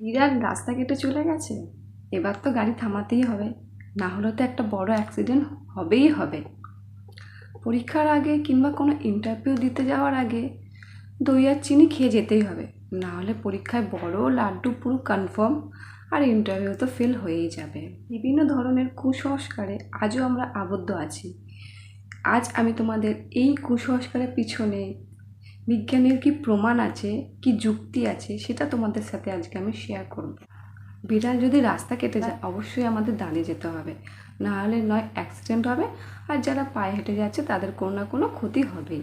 বিরাট রাস্তা কেটে চলে গেছে? এবার তো গাড়ি থামাতেই হবে। না হলে তো একটা বড় অ্যাক্সিডেন্ট হবেই হবে। পরীক্ষার আগে কিংবা কোনো ইন্টারভিউ দিতে যাওয়ার আগে দই আর চিনি খেয়ে যেতেই হবে। না হলে পরীক্ষায় বড় লাড্ডু পুরো কনফার্ম আর ইন্টারভিউ তো ফেল হয়েই যাবে। বিভিন্ন ধরনের কুসংস্কারে আজও আমরা আবদ্ধ আছি। আজ আমি তোমাদের এই কুসংস্কারের পিছনে বিজ্ঞানের কি প্রমাণ আছে, কি যুক্তি আছে, সেটা তোমাদের সাথে আজকে আমি শেয়ার করব। বিড়াল যদি রাস্তা কেটে যায়, অবশ্যই আমাদের দাঁড়িয়ে যেতে হবে। না হলে নয় অ্যাক্সিডেন্ট হবে। আর যারা পায়ে হেঁটে যাচ্ছে, তাদের কোনো না কোনো ক্ষতি হবেই।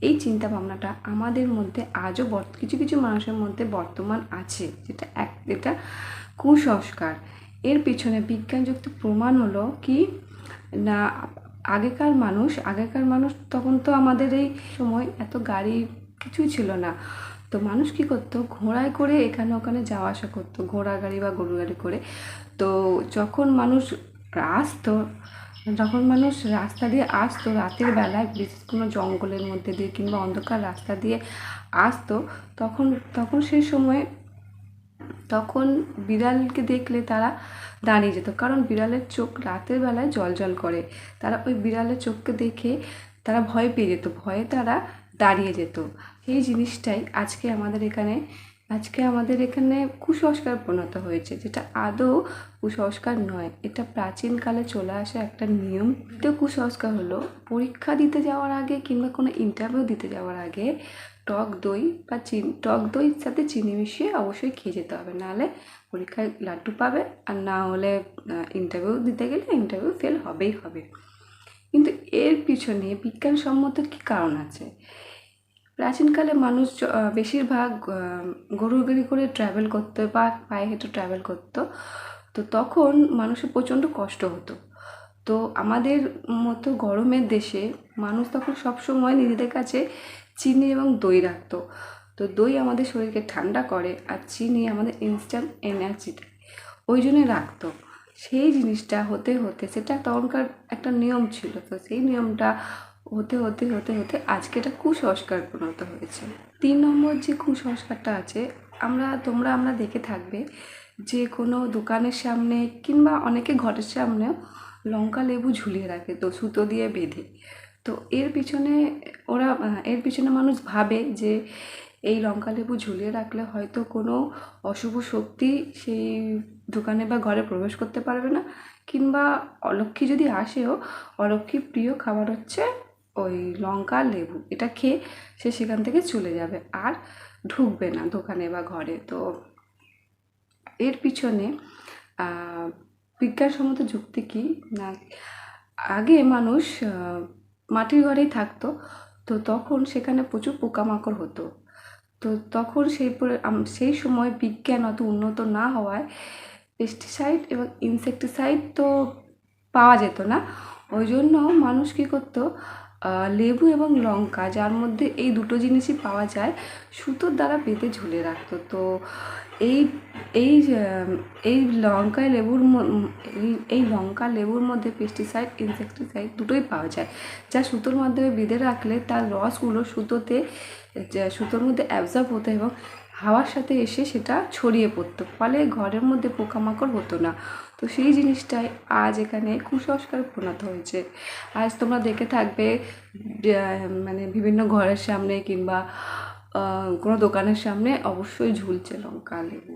এই চিন্তা ভাবনাটা আমাদের মধ্যে আজও কিছু কিছু মানুষের মধ্যে বর্তমান আছে, যেটা এক এটা কুসংস্কার। এর পিছনে বিজ্ঞানযুক্ত প্রমাণ হলো কি, না, আগেকার মানুষ আগেকার মানুষ তখন তো আমাদের এই সময় এত গাড়ি কিছুই ছিল না। তো মানুষ কী করতো? ঘোড়ায় করে এখানে ওখানে যাওয়া আসা করতো, ঘোড়া গাড়ি বা গরু গাড়ি করে। তো যখন মানুষ আসতো, যখন মানুষ রাস্তা দিয়ে আসতো, রাতের বেলায় বিশেষ কোনো জঙ্গলের মধ্যে দিয়ে কিংবা অন্ধকার রাস্তা দিয়ে আসতো, তখন তখন সেই সময়, তখন বিড়ালকে দেখলে তারা দাঁড়িয়ে যেত। কারণ বিড়ালের চোখ রাতের বেলায় জল জল করে। তারা ওই বিড়ালের চোখকে দেখে তারা ভয় পেয়ে যেত। ভয়ে তারা দাঁড়িয়ে যেত। এই জিনিসটাই আজকে আমাদের এখানে, আজকে আমাদের এখানে কুসংস্কার পরিণত হয়েছে, যেটা আদৌ কুসংস্কার নয়। এটা প্রাচীনকালে চলে আসা একটা নিয়ম। দ্বিতীয় কুসংস্কার হলো পরীক্ষা দিতে যাওয়ার আগে কিংবা কোনো ইন্টারভিউ দিতে যাওয়ার আগে টক দই বা চিনি, টক দইয়ের সাথে চিনি মিশিয়ে অবশ্যই খেয়ে যেতে হবে। নাহলে পরীক্ষায় লাড্ডু পাবে আর না হলে ইন্টারভিউ দিতে গেলে ইন্টারভিউ ফেল হবেই হবে। কিন্তু এর পিছনে বিজ্ঞানসম্মত কী কারণ আছে? প্রাচীনকালে মানুষ বেশিরভাগ গরুর গাড়ি করে ট্রাভেল করতো বা পায়ে হেঁটে ট্রাভেল করতো। তো তখন মানুষের প্রচণ্ড কষ্ট হতো। তো আমাদের মতো গরমের দেশে মানুষ তখন সবসময় নিজেদের কাছে চিনি এবং দই রাখতো। তো দই আমাদের শরীরকে ঠান্ডা করে আর চিনি আমাদের ইনস্ট্যান্ট এনার্জি দেয়। ওই জন্যে রাখতো। সেই জিনিসটা হতে হতে, সেটা তখনকার একটা নিয়ম ছিল। তো সেই নিয়মটা হতে হতে হতে হতে আজকে এটা কুসংস্কার পরিণত হয়েছে। তিন নম্বর যে কুসংস্কারটা আছে, আমরা, তোমরা, আমরা দেখে থাকবে যে কোনো দোকানের সামনে কিংবা অনেকে ঘরের সামনেও লঙ্কা লেবু ঝুলিয়ে রাখে, তো সুতো দিয়ে বেঁধে। তো এর পিছনে ওরা, এর পিছনে মানুষ ভাবে যে এই লঙ্কা লেবু ঝুলিয়ে রাখলে হয়তো কোনো অশুভ শক্তি সেই দোকানে বা ঘরে প্রবেশ করতে পারবে না, কিংবা অলক্ষী যদি আসেও অলক্ষীর প্রিয় খাবার হচ্ছে ওই লঙ্কা, লেবু, এটা খেয়ে সে সেখান থেকে চলে যাবে আর ঢুকবে না দোকানে বা ঘরে। তো এর পিছনে বিজ্ঞানসম্মত যুক্তি কী? না, আগে মানুষ মাটির ঘরেই থাকতো, তো তখন সেখানে প্রচুর পোকামাকড় হতো। তো তখন সেই সেই সময় বিজ্ঞান অত উন্নত না হওয়ায় পেস্টিসাইড এবং ইনসেকটিসাইড তো পাওয়া যেত না। ওই জন্য মানুষ কী করতো লেবু এবং লঙ্কা, যার মধ্যে এই দুটো জিনিসই পাওয়া যায়, সুতোর দ্বারা বেঁধে ঝুলে রাখতো। তো এই এই এই লঙ্কা লেবুর এই লঙ্কা, লেবুর মধ্যে পেস্টিসাইড ইনসেকটিসাইড দুটোই পাওয়া যায়। যা সুতোর মাধ্যমে বেঁধে রাখলে তার রসগুলো সুতোতে সুতোর মধ্যে অ্যাবজর্ব হতো এবং হাওয়ার সাথে এসে সেটা ছড়িয়ে পড়তো। ফলে ঘরের মধ্যে পোকামাকড় হতো না। তো সেই জিনিসটাই আজ এখানে কুসংস্কার পরিণত হয়েছে। আজ তোমরা দেখে থাকবে মানে বিভিন্ন ঘরের সামনে কিংবা কোনো দোকানের সামনে অবশ্যই ঝুলছে লঙ্কা লেবু।